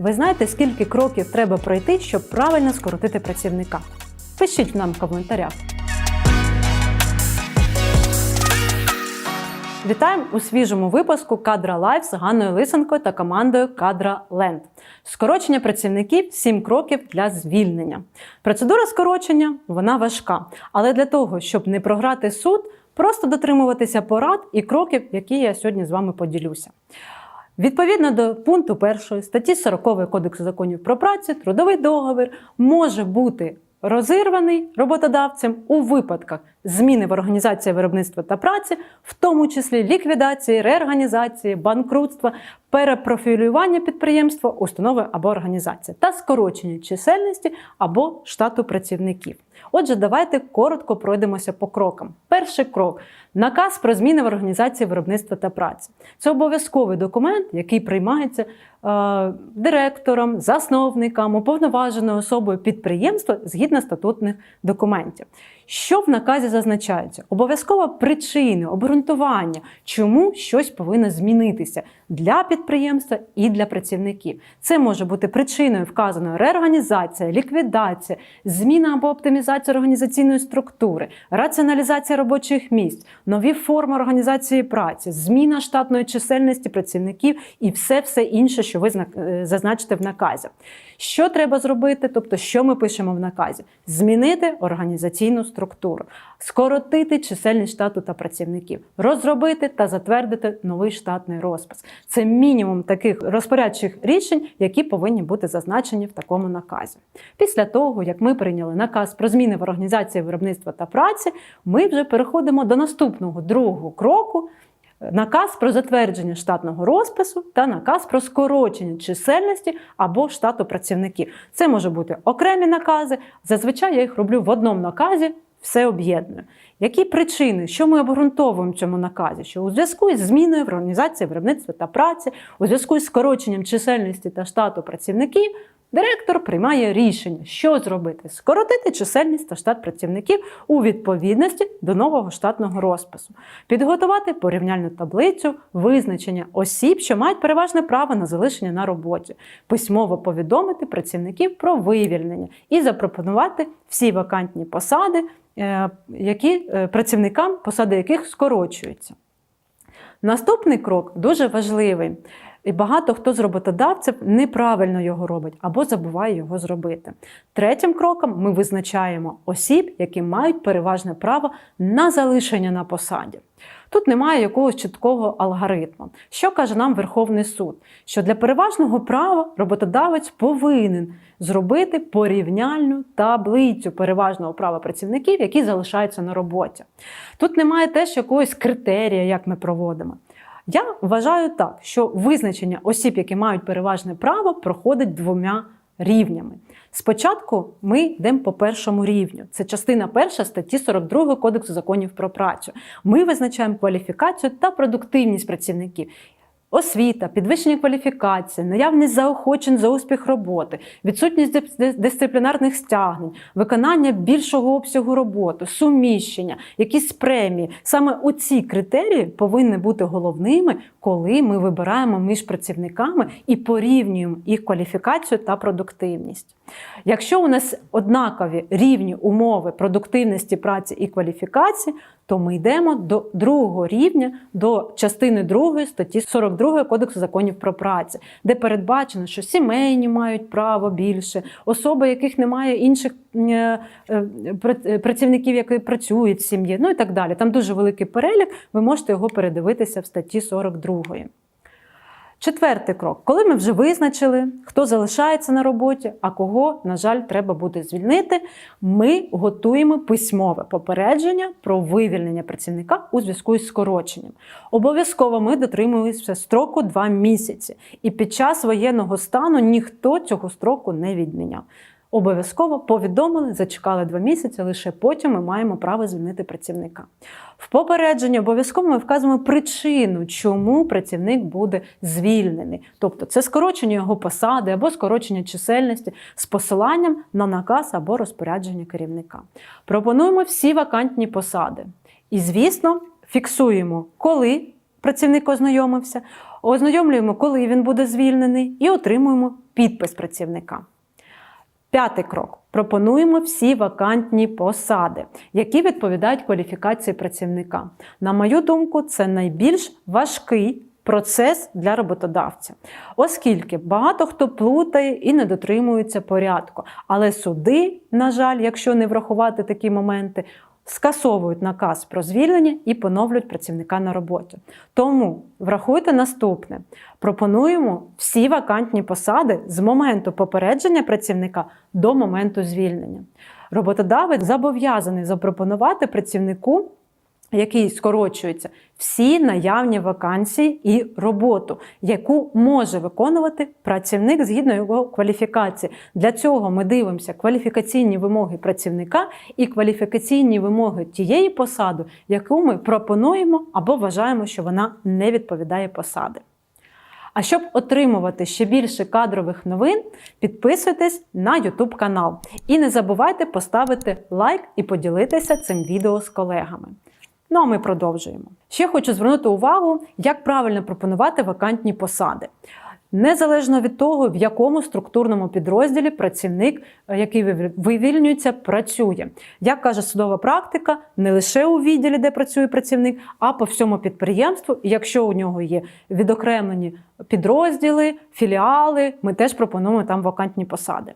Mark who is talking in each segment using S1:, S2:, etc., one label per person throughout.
S1: Ви знаєте, скільки кроків треба пройти, щоб правильно скоротити працівника? Пишіть нам в коментарях. Вітаємо у свіжому випуску Кадра Лайф з Ганною Лисенкою та командою Кадра Ленд. Скорочення працівників 7 кроків для звільнення. Процедура скорочення вона важка, але для того, щоб не програти суд, просто дотримуватися порад і кроків, які я сьогодні з вами поділюся. Відповідно до пункту 1 статті 40 Кодексу законів про працю, трудовий договір може бути розірваний роботодавцем у випадках зміни в організації виробництва та праці, в тому числі ліквідації, реорганізації, банкрутства, перепрофілювання підприємства, установи або організації та скорочення чисельності або штату працівників. Отже, давайте коротко пройдемося по крокам. Перший крок наказ про зміни в організації виробництва та праці. Це обов'язковий документ, який приймається е, директором, засновником, уповноваженою особою підприємства згідно статутних документів. Що в наказі зазначається? Обов'язково причини, обґрунтування, чому щось повинно змінитися для підприємства і для працівників. Це може бути причиною вказаною реорганізація, ліквідація, зміна або оптимізація організаційної структури, раціоналізація робочих місць, нові форми організації праці, зміна штатної чисельності працівників і все все інше, що ви е, зазначите в наказі. Що треба зробити? Тобто, що ми пишемо в наказі? Змінити організаційну структуру, скоротити чисельність штату та працівників, розробити та затвердити новий штатний розпис. Це мінімум таких розпорядчих рішень, які повинні бути зазначені в такому наказі. Після того, як ми прийняли наказ про зміни в організації виробництва та праці, ми вже переходимо до наступного другого кроку. Наказ про затвердження штатного розпису та наказ про скорочення чисельності або штату працівників. Це може бути окремі накази. Зазвичай я їх роблю в одному наказі, все об'єднує. Які причини, що ми обґрунтовуємо в цьому наказі? Що у зв'язку із зміною в організації виробництва та праці, у зв'язку із скороченням чисельності та штату працівників, директор приймає рішення, що зробити: скоротити чисельність та штат працівників у відповідності до нового штатного розпису, підготувати порівняльну таблицю визначення осіб, що мають переважне право на залишення на роботі, письмово повідомити працівників про вивільнення і запропонувати всі вакантні посади, е, які е, працівникам, посади яких скорочуються. Наступний крок дуже важливий. І багато хто з роботодавців неправильно його робить або забуває його зробити. Третім кроком ми визначаємо осіб, які мають переважне право на залишення на посаді. Тут немає якогось чіткого алгоритму. Що каже нам Верховний суд? Що для переважного права роботодавець повинен зробити порівняльну таблицю переважного права працівників, які залишаються на роботі. Тут немає теж якогось критерія, як ми проводимо. Я вважаю так, що визначення осіб, які мають переважне право, проходить двома рівнями. Спочатку ми йдемо по першому рівню. Це частина перша статті 42 Кодексу законів про працю. Ми визначаємо кваліфікацію та продуктивність працівників. Освіта, підвищення кваліфікації, наявність заохочень за успіх роботи, відсутність дис- дисциплінарних стягнень, виконання більшого обсягу роботи, суміщення, якісь премії. Саме оці критерії повинні бути головними, коли ми вибираємо між працівниками і порівнюємо їх кваліфікацію та продуктивність. Якщо у нас однакові рівні умови продуктивності праці і кваліфікації, то ми йдемо до другого рівня, до частини 2 статті 42 Кодексу законів про працю, де передбачено, що сімейні мають право більше, особи, яких немає інших е, е, працівників, які працюють в сім'ї, ну і так далі. Там дуже великий перелік, ви можете його передивитися в статті 42. Четвертий крок. Коли ми вже визначили, хто залишається на роботі, а кого, на жаль, треба буде звільнити, ми готуємо письмове попередження про вивільнення працівника у зв'язку із скороченням. Обов'язково ми дотримуємося строку 2 місяці, і під час воєнного стану ніхто цього строку не відміняв. Обов'язково повідомили, зачекали два місяці, лише потім ми маємо право звільнити працівника. В попередженні обов'язково ми вказуємо причину, чому працівник буде звільнений. Тобто це скорочення його посади або скорочення чисельності з посиланням на наказ або розпорядження керівника. Пропонуємо всі вакантні посади. І, звісно, фіксуємо, коли працівник ознайомився. Ознайомлюємо, коли він буде звільнений, і отримуємо підпис працівника. П'ятий крок. Пропонуємо всі вакантні посади, які відповідають кваліфікації працівника. На мою думку, це найбільш важкий процес для роботодавця, оскільки багато хто плутає і не дотримується порядку. Але суди, на жаль, якщо не врахувати такі моменти, скасовують наказ про звільнення і поновлюють працівника на роботі. Тому врахуйте наступне: пропонуємо всі вакантні посади з моменту попередження працівника до моменту звільнення. Роботодавець зобов'язаний запропонувати працівнику. Який скорочується всі наявні вакансії і роботу, яку може виконувати працівник згідно його кваліфікації. Для цього ми дивимося кваліфікаційні вимоги працівника і кваліфікаційні вимоги тієї посади, яку ми пропонуємо або вважаємо, що вона не відповідає посади. А щоб отримувати ще більше кадрових новин, підписуйтесь на YouTube канал. І не забувайте поставити лайк і поділитися цим відео з колегами. Ну а ми продовжуємо. Ще хочу звернути увагу, як правильно пропонувати вакантні посади. Незалежно від того, в якому структурному підрозділі працівник, е, який вивільнюється, працює. Як каже судова практика, не лише у відділі, де працює працівник, а по всьому підприємству. Якщо у нього є відокремлені підрозділи, філіали, ми теж пропонуємо там вакантні посади.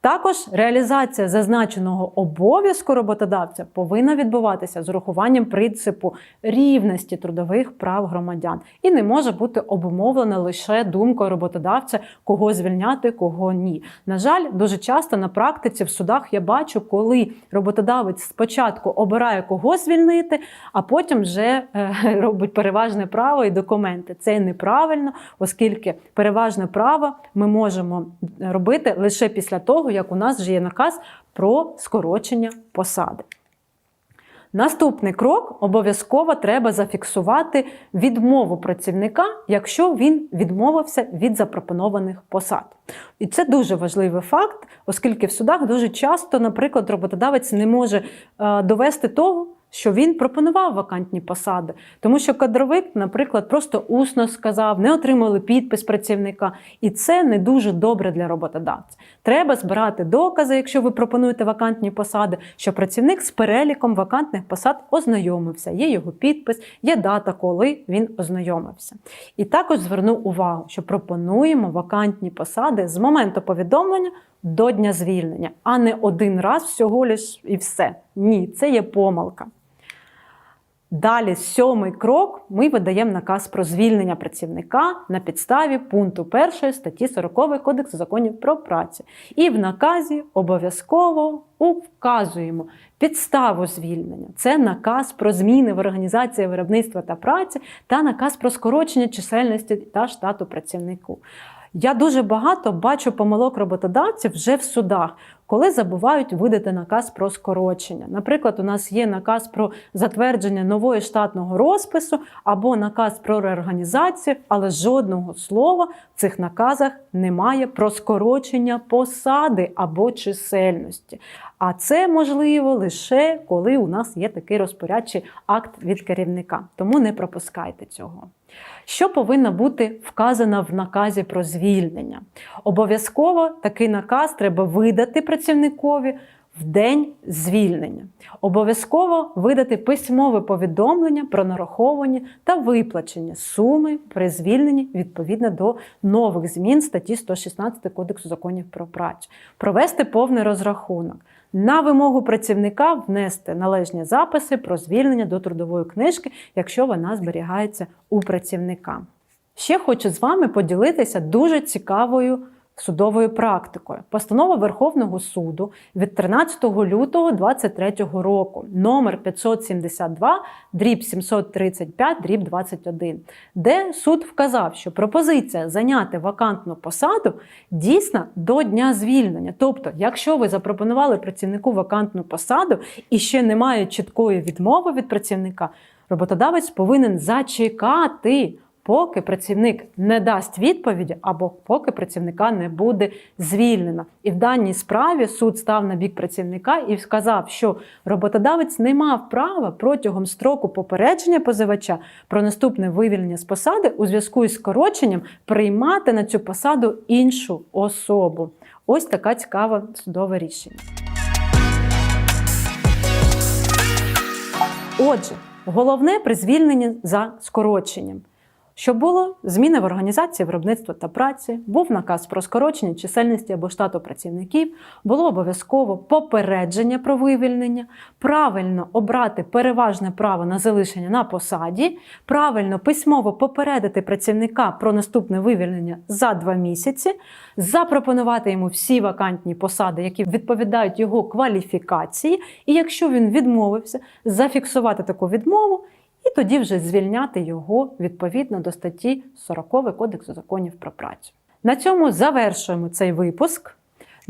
S1: Також реалізація зазначеного обов'язку роботодавця повинна відбуватися з урахуванням принципу рівності трудових прав громадян і не може бути обумовлена лише думкою роботодавця, кого звільняти, кого ні. На жаль, дуже часто на практиці в судах я бачу, коли роботодавець спочатку обирає кого звільнити, а потім вже е, робить переважне право і документи. Це неправильно, оскільки переважне право ми можемо робити лише після того, як у нас вже є наказ про скорочення посади. Наступний крок обов'язково треба зафіксувати відмову працівника, якщо він відмовився від запропонованих посад. І це дуже важливий факт, оскільки в судах дуже часто, наприклад, роботодавець не може е, довести того, що він пропонував вакантні посади, тому що кадровик, наприклад, просто усно сказав, не отримали підпис працівника, і це не дуже добре для роботодавця. Треба збирати докази, якщо ви пропонуєте вакантні посади, що працівник з переліком вакантних посад ознайомився. Є його підпис, є дата, коли він ознайомився. І також зверну увагу, що пропонуємо вакантні посади з моменту повідомлення до дня звільнення, а не один раз всього лиш і все. Ні, це є помилка. Далі, сьомий крок, ми видаємо наказ про звільнення працівника на підставі пункту 1 статті 40 Кодексу законів про працю. І в наказі обов'язково вказуємо підставу звільнення. Це наказ про зміни в організації виробництва та праці та наказ про скорочення чисельності та штату працівнику. Я дуже багато бачу помилок роботодавців вже в судах, коли забувають видати наказ про скорочення. Наприклад, у нас є наказ про затвердження нової штатного розпису або наказ про реорганізацію, але жодного слова в цих наказах немає про скорочення посади або чисельності. А це можливо лише коли у нас є такий розпорядчий акт від керівника. Тому не пропускайте цього. Що повинно бути вказано в наказі про звільнення? Обов'язково такий наказ треба видати працівникові в день звільнення. Обов'язково видати письмове повідомлення про нараховані та виплачення суми при звільненні відповідно до нових змін статті 116 Кодексу законів про працю, провести повний розрахунок. На вимогу працівника внести належні записи про звільнення до трудової книжки, якщо вона зберігається у працівника. Ще хочу з вами поділитися дуже цікавою судовою практикою. Постанова Верховного суду від 13 лютого 2023 року, номер 572, дріб 735, дріб 21, де суд вказав, що пропозиція зайняти вакантну посаду дійсна до дня звільнення. Тобто, якщо ви запропонували працівнику вакантну посаду і ще немає чіткої відмови від працівника, роботодавець повинен зачекати поки працівник не дасть відповіді або поки працівника не буде звільнено. І в даній справі суд став на бік працівника і сказав, що роботодавець не мав права протягом строку попередження позивача про наступне вивільнення з посади у зв'язку із скороченням приймати на цю посаду іншу особу. Ось така цікава судове рішення. Отже, головне при звільненні за скороченням. Що було? Зміни в організації виробництва та праці, був наказ про скорочення чисельності або штату працівників, було обов'язково попередження про вивільнення, правильно обрати переважне право на залишення на посаді, правильно письмово попередити працівника про наступне вивільнення за два місяці, запропонувати йому всі вакантні посади, які відповідають його кваліфікації, і якщо він відмовився, зафіксувати таку відмову і тоді вже звільняти його відповідно до статті 40 Кодексу законів про працю. На цьому завершуємо цей випуск.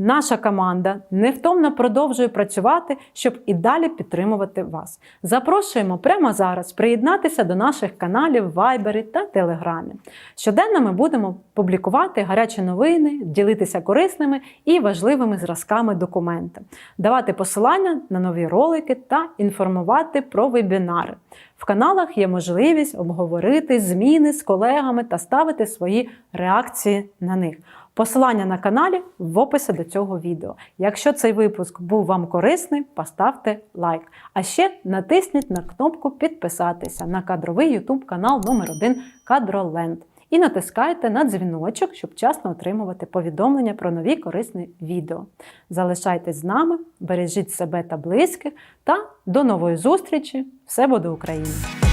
S1: Наша команда невтомно продовжує працювати, щоб і далі підтримувати вас. Запрошуємо прямо зараз приєднатися до наших каналів в та Телеграмі. Щоденно ми будемо публікувати гарячі новини, ділитися корисними і важливими зразками документа, давати посилання на нові ролики та інформувати про вебінари. В каналах є можливість обговорити зміни з колегами та ставити свої реакції на них. Посилання на каналі в описі до цього відео. Якщо цей випуск був вам корисний, поставте лайк. А ще натисніть на кнопку підписатися на кадровий YouTube канал номер 1 Кадроленд. І натискайте на дзвіночок, щоб вчасно отримувати повідомлення про нові корисні відео. Залишайтесь з нами, бережіть себе та близьких та до нової зустрічі! Все буде Україна!